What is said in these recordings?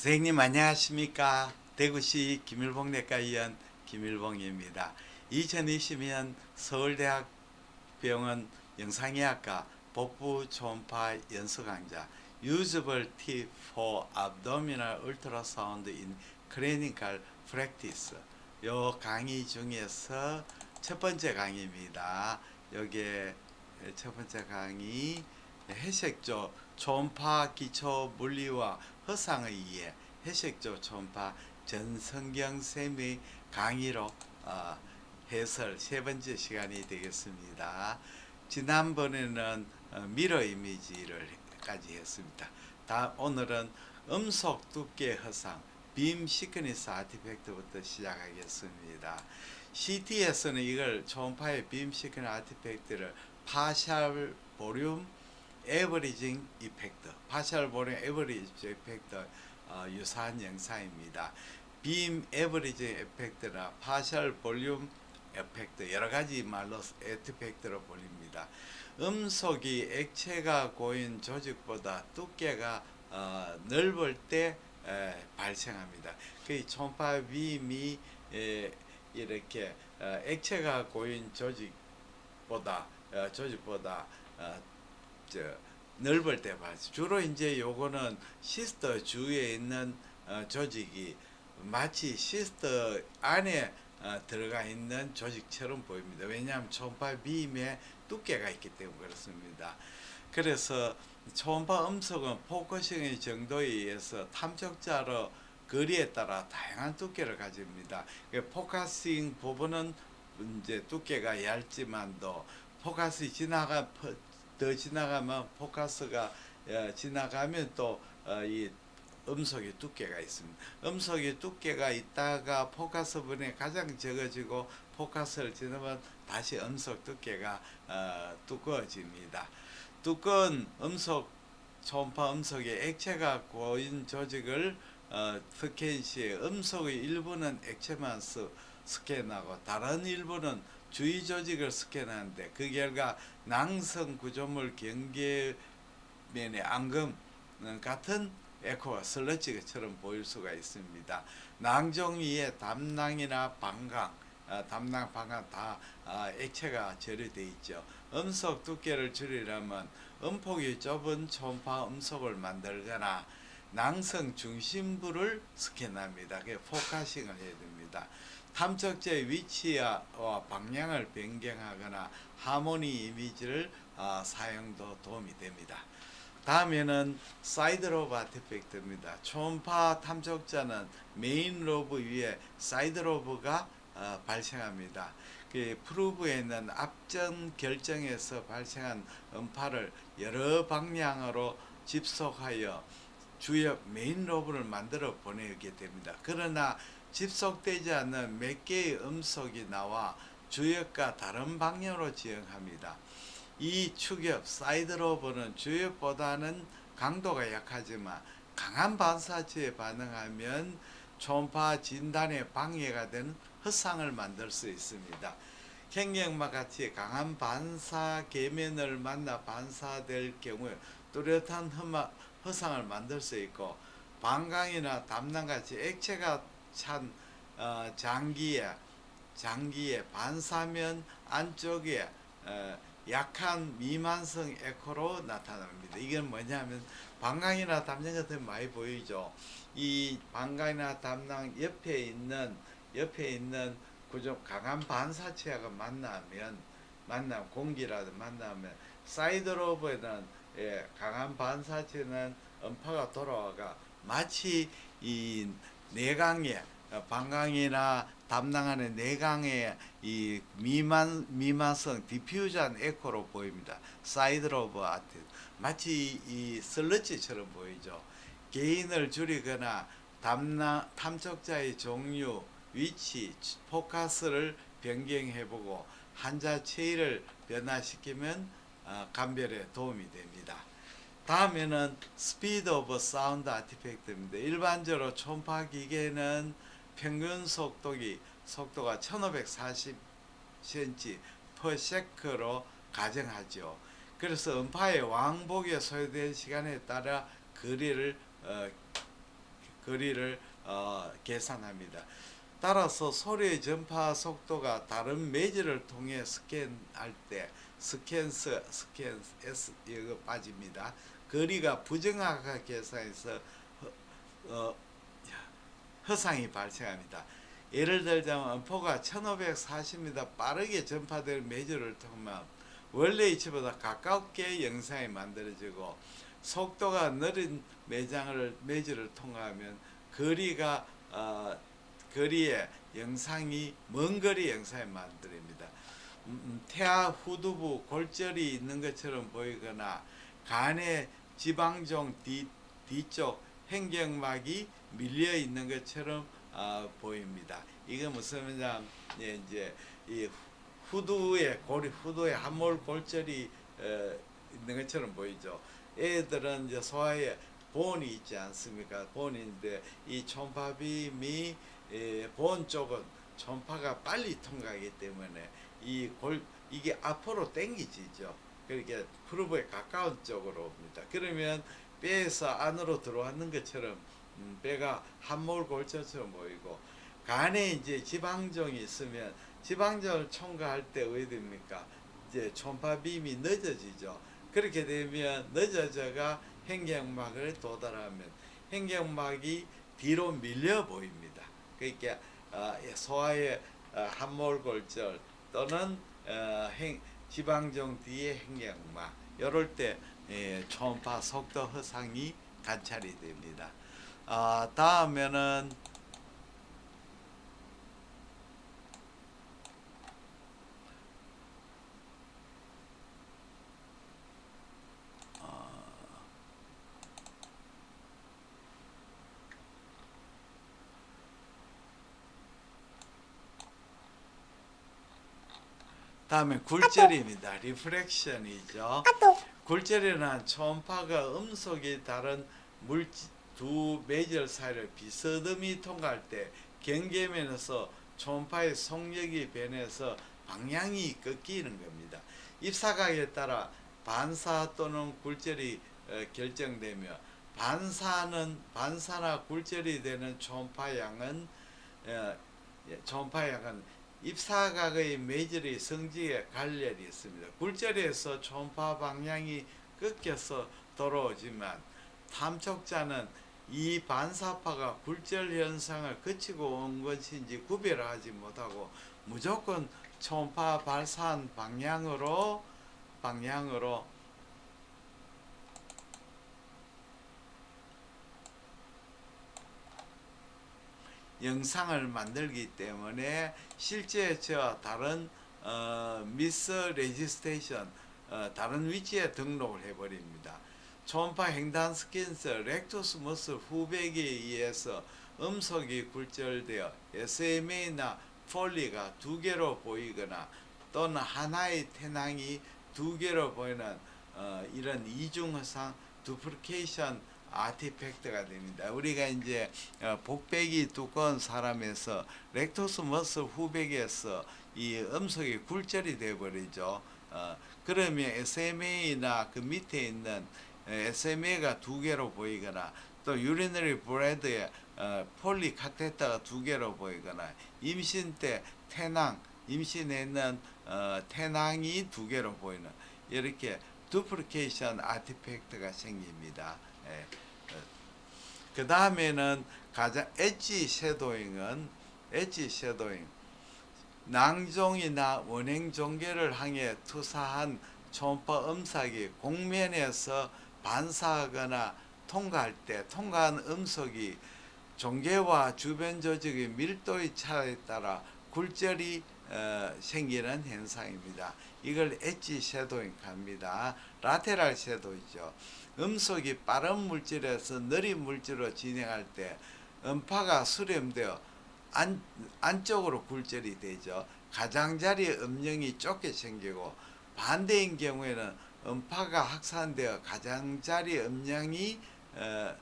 선생님 안녕하십니까? 대구시 김일봉 내과의원 김일봉입니다. 2020년 서울대학병원 영상의학과 복부 초음파 연수 강좌 Usable Tip for Abdominal Ultrasound in Clinical Practice. 요 강의 중에서 첫 번째 강의입니다. 여기에 첫 번째 강의 해색조 초음파 기초 물리와 허상에 의해 해색조 초음파 전성경 쌤의 강의로 어, 해설 세 번째 시간이 되겠습니다. 지난번에는 어, 미러 이미지를까지 했습니다. 다 오늘은 음속 두께 허상 빔 시크니스 아티팩트부터 시작하겠습니다. CT에서는 이걸 초음파의 빔 시크니스 아티팩트를 파샬 보륨 에버리징 이펙트, 파셜 보륨 에버리징 이펙트 어, 유사한 영상입니다. 빔 에버리징 이펙트나 파셜 볼륨 에펙트 여러 가지 말로 에티펙트로 불립니다. 음속이 액체가 고인 조직보다 두께가 어, 넓을 때 에, 발생합니다. 그 초음파 빔이 에, 이렇게 어, 액체가 고인 조직보다 어, 조직보다 어, 저 넓을 때 발생. 주로 이제 요거는 시스터 주위에 있는 어, 조직이 마치 시스터 안에 어, 들어가 있는 조직처럼 보입니다. 왜냐하면 초음파 빔에 두께가 있기 때문에 그렇습니다. 그래서 초음파 음속은 포커싱의 정도에 의해서 탐적자로 거리에 따라 다양한 두께를 가집니다. 그 포커싱 부분은 이제 두께가 얇지만도 포커스 지나가 퍼- 더 지나가면 포커스가 어, 지나가면 또이 음속의 두께가 있습니다. 음속의 두께가 있다가 포커스 분에 가장 적어지고 포커스를 지나면 다시 음속 두께가 어, 두꺼워집니다. 두꺼운 음속 초음파 음속에 액체가 고인 조직을 어, 스캔 시에 음속의 일부는 액체만 스, 스캔하고 다른 일부는 주위 조직을 스캔하는데 그 결과 낭성 구조물 경계면의 앙금 같은 에코와 슬러지처럼 보일 수가 있습니다. 낭종이에 담낭이나 방광, 아, 담낭, 방광 다 아, 액체가 절여돼 있죠. 음속 두께를 줄이려면 음폭이 좁은 초음파 음속을 만들거나 낭성 중심부를 스캔합니다. 그 포커싱을 해야 됩니다. 탐적자의 위치와 방향을 변경하거나 하모니 이미지를 아, 사용도 도움이 됩니다. 다음에는 사이드 로브 아티팩트입니다. 초음파 탐적자는 메인 로브 위에 사이드 로브가 어, 발생합니다. 그 프루브에 있는 앞전 결정에서 발생한 음파를 여러 방향으로 집속하여 주역 메인 로브를 만들어 보내게 됩니다. 그러나 집속되지 않는 몇 개의 음속이 나와 주역과 다른 방향으로 지형합니다. 이 추격 사이드 로브는 주역보다는 강도가 약하지만 강한 반사체에 반응하면 초음파 진단에 방해가 되는 허상을 만들 수 있습니다. 횡령마 같이 강한 반사 계면을 만나 반사될 경우에 뚜렷한 허상을 만들 수 있고 방광이나 담낭 같이 액체가 찬 어, 장기에 장기에 반사면 안쪽에 어, 약한 미만성 에코로 나타납니다. 이건 뭐냐면 방광이나 담낭 같은 많이 보이죠. 이 방광이나 담낭 옆에 있는 옆에 있는 구조 강한 반사체가 만나면 만나 공기라도 만나면 사이드 로브에는 예, 강한 반사체는 음파가 돌아와가 마치 이 내강에 어, 방광이나 담낭 안에 내강의 이 미만 미만성 디퓨전 에코로 보입니다. 사이드 로브 아트 마치 이 슬러지처럼 보이죠. 개인을 줄이거나 담낭 탐적자의 종류, 위치, 포커스를 변경해보고 환자 체위를 변화시키면 어, 감별에 도움이 됩니다. 다음에는 스피드 오브 사운드 아티팩트입니다. 일반적으로 초음파 기계는 평균 속도기 속도가 1540cm per sec로 가정하죠. 그래서 음파의 왕복에 소요된 시간에 따라 거리를 어, 거리를 어, 계산합니다. 따라서 소리의 전파 속도가 다른 매질을 통해 스캔할 때 스캔스 스캔 S 이거 빠집니다. 거리가 부정확하게 계산해서 허, 어, 허상이 발생합니다. 예를 들자면 음포가 1540m 빠르게 전파될 매질을 통하면 원래 위치보다 가깝게 영상이 만들어지고 속도가 느린 매장을 매질을 통하면 거리가 어, 거리에 영상이 먼 거리 영상이 만들어집니다. 음, 음, 태아 후두부 골절이 있는 것처럼 보이거나 간의 지방종 뒤, 뒤쪽 행경막이 밀려 있는 것처럼 어, 보입니다. 이게 무슨 말이냐 예, 이제 이 후두에 고리 후두에 함몰 골절이 어, 있는 것처럼 보이죠. 애들은 이제 소화에 본이 있지 않습니까? 본인데 이 촌파빔이 에, 본 쪽은 촌파가 빨리 통과하기 때문에 이 골 이게 앞으로 당기지죠. 그러니까 프루브에 가까운 쪽으로 옵니다. 그러면 뼈에서 안으로 들어왔는 것처럼 음, 뼈가 함몰 골절처럼 보이고 간에 이제 지방종이 있으면 지방종을 첨가할 때왜 됩니까? 이제 촌파빔이 늦어지죠. 그렇게 되면 늦어져가 행경막을 도달하면 행경막이 뒤로 밀려 보입니다. 그러니까 어, 소화의 어, 함몰골절 또는 어, 행, 지방종 뒤에 행경막 이럴 때 예, 초음파 속도 허상이 관찰이 됩니다. 아, 다음에는 다음에 굴절입니다. 리프렉션이죠. 굴절이란 초음파가 음속이 다른 물질 두 매절 사이를 비스듬히 통과할 때 경계면에서 초음파의 속력이 변해서 방향이 꺾이는 겁니다. 입사각에 따라 반사 또는 굴절이 어, 결정되며 반사는 반사나 굴절이 되는 초음파 양은 어, 예, 초음파 양은 입사각의 매질의 성질에 관련이 있습니다. 굴절에서 초음파 방향이 꺾여서 돌아오지만 탐촉자는 이 반사파가 굴절 현상을 거치고 온 것인지 구별하지 못하고 무조건 초음파 발사한 방향으로 방향으로 영상을 만들기 때문에 실제 저와 다른 어, 미스 레지스테이션 어, 다른 위치에 등록을 해버립니다. 초음파 횡단 스캔서 렉토스 머슬 후백에 의해서 음속이 굴절되어 SMA나 폴리가 두 개로 보이거나 또는 하나의 태낭이 두 개로 보이는 어, 이런 이중허상 두플리케이션 아티팩트가 됩니다. 우리가 이제 어, 복백이 두꺼운 사람에서 렉토스 머슬 후백에서 이 음속이 굴절이 되어버리죠. 어, 그러면 SMA나 그 밑에 있는 SMA가 두 개로 보이거나 또 유리너리 브레드에 어, 폴리카테타가 두 개로 보이거나 임신 때 태낭 임신에는 어, 태낭이 두 개로 보이는 이렇게 두플리케이션 아티팩트가 생깁니다. 예. 그 다음에는 가장 엣지 섀도잉은 엣지 섀도잉 낭종이나 원행 종계를 향해 투사한 초음파 음삭이 공면에서 반사하거나 통과할 때 통과한 음속이 종계와 주변 조직의 밀도의 차에 따라 굴절이 어, 생기는 현상입니다. 이걸 엣지 섀도잉 합니다. 라테랄 섀도이죠. 음속이 빠른 물질에서 느린 물질로 진행할 때 음파가 수렴되어 안, 안쪽으로 굴절이 되죠. 가장자리 음영이 좁게 생기고 반대인 경우에는 음파가 확산되어 가장자리 음량이 어,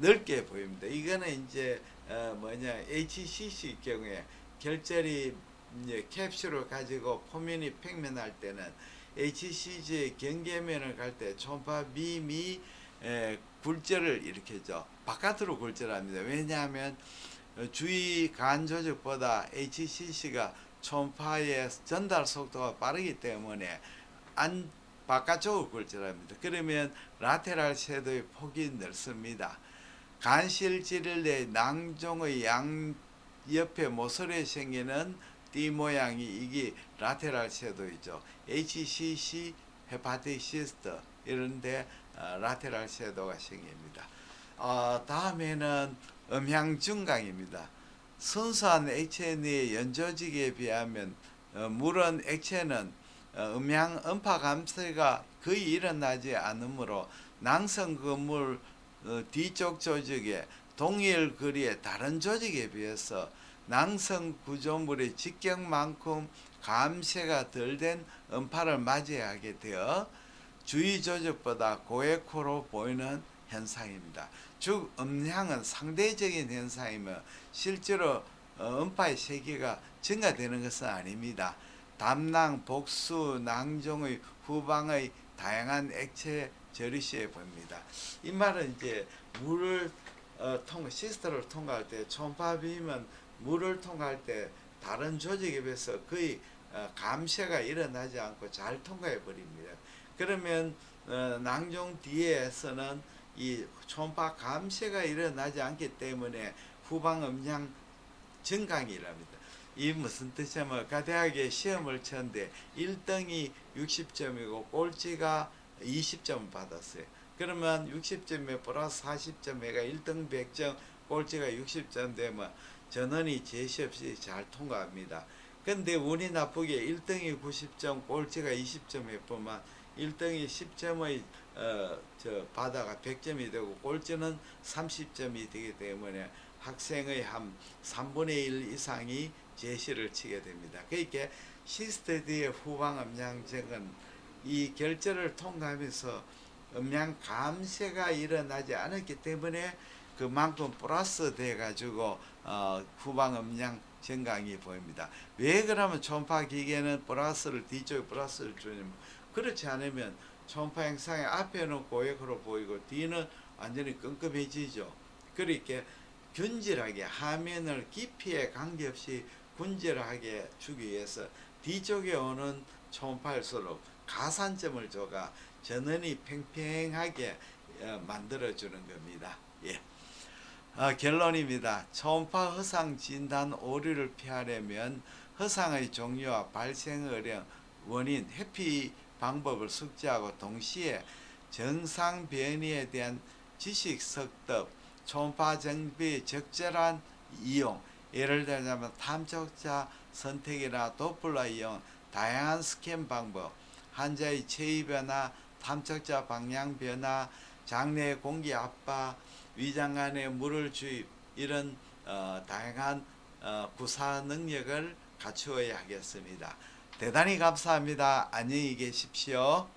넓게 보입니다. 이거는 이제 어, 뭐냐 HCC 경우에 결절이 이제 캡슐을 가지고 포면이 평면할 때는 HCG 경계면을 갈 때 초음파 빔이 에, 굴절을 일으키죠. 바깥으로 굴절합니다. 왜냐하면 어, 주위 간 조직보다 HCC가 초음파의 전달 속도가 빠르기 때문에 안 바깥쪽으로 굴절합니다. 그러면 라테랄 섀도우의 폭이 넓습니다. 간실질을 내 낭종의 양 옆에 모서리에 생기는 띠 모양이 이게 라테랄 섀도우이죠. HCC, 헤파티시스트 이런데 어, 라테랄 섀도우가 생깁니다. 어, 다음에는 음향 증강입니다. 순수한 액체의 연조직에 비하면 어, 물은 액체는 어, 음향 음파 감쇄가 거의 일어나지 않으므로 낭성 그물 어, 뒤쪽 조직에 동일 거리의 다른 조직에 비해서 낭성 구조물의 직경만큼 감쇄가 덜 된 음파를 맞이하게 되어 주위 조직보다 고액호로 보이는 현상입니다. 즉 음향은 상대적인 현상이며 실제로 어, 음파의 세기가 증가되는 것은 아닙니다. 담낭, 복수, 낭종의 후방의 다양한 액체 절이시에 보입니다. 이 말은 이제 물을 어, 통 시스터를 통과할 때 초음파 빔은 물을 통과할 때 다른 조직에 비해서 거의 어, 감쇄가 일어나지 않고 잘 통과해 버립니다. 그러면 어, 낭종 뒤에서는 이 초음파 감쇄가 일어나지 않기 때문에 후방 음량 증강이랍니다. 이 무슨 뜻이냐면 가대학에 시험을 쳤는데 1등이 60점이고 꼴찌가 20점 받았어요. 그러면 60점에 플러스 40점에가 1등 100점, 꼴찌가 60점 되면 전원이 제시 없이 잘 통과합니다. 근데 운이 나쁘게 1등이 90점, 꼴찌가 20점일 뿐만 1등이 10점의 어, 저 바다가 100점이 되고 꼴찌는 30점이 되기 때문에 학생의 한 3분의 1 이상이 제시를 치게 됩니다. 그러니까 시스테디의 후방 음량적은 이 결절을 통과하면서 음량 감쇄가 일어나지 않았기 때문에 그만큼 플러스 돼 가지고 어, 후방 음량 증강이 보입니다. 왜 그러면 초음파 기계는 플러스를 뒤쪽에 플러스를 주냐면 그렇지 않으면 초음파 행상의 앞에는 고액으로 보이고 뒤는 완전히 끔끔해지죠. 그러니까 균질하게 화면을 깊이에 관계없이 군질하게 주기 위해서 뒤쪽에 오는 초음파일수록 가산점을 줘가 전원이 팽팽하게 어, 만들어주는 겁니다. 예. 어, 결론입니다. 초음파 허상 진단 오류를 피하려면 허상의 종류와 발생 원인, 회피 방법을 숙지하고 동시에 정상 변이에 대한 지식 석답, 초음파 정비의 적절한 이용, 예를 들자면 탐촉자 선택이나 도플러 이용, 다양한 스캔 방법, 환자의 체위 변화, 탐촉자 방향 변화, 장내 공기 압박, 위장 안에 물을 주입 이런 어, 다양한 어, 구사 능력을 갖추어야 하겠습니다. 대단히 감사합니다. 안녕히 계십시오.